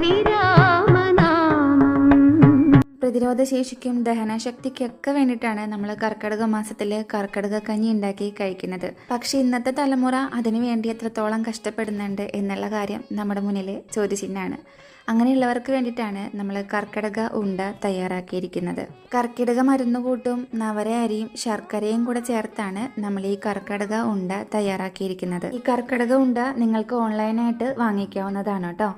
ശ്രീരാമനാമം. പ്രതിരോധ ശേഷിക്കും ദഹനശക്തിക്കൊക്കെ വേണ്ടിയിട്ടാണ് നമ്മൾ കർക്കിടക മാസത്തിൽ കർക്കിടക കഞ്ഞി ഉണ്ടാക്കി കഴിക്കുന്നത്. പക്ഷെ ഇന്നത്തെ തലമുറ അതിനു വേണ്ടി എത്രത്തോളം കഷ്ടപ്പെടുന്നുണ്ട് എന്നുള്ള കാര്യം നമ്മുടെ മുന്നിൽ ചോദ്യചിഹ്നമാണ്. അങ്ങനെയുള്ളവർക്ക് വേണ്ടിയിട്ടാണ് നമ്മൾ കർക്കിടക ഉണ്ട തയ്യാറാക്കിയിരിക്കുന്നത്. കർക്കിടക മരുന്നുകൂട്ടും നവര അരിയും ശർക്കരയും കൂടെ ചേർത്താണ് നമ്മൾ ഈ കർക്കിടക ഉണ്ട തയ്യാറാക്കിയിരിക്കുന്നത്. ഈ കർക്കിടക ഉണ്ട നിങ്ങൾക്ക് ഓൺലൈനായിട്ട് വാങ്ങിക്കാവുന്നതാണ് കേട്ടോ.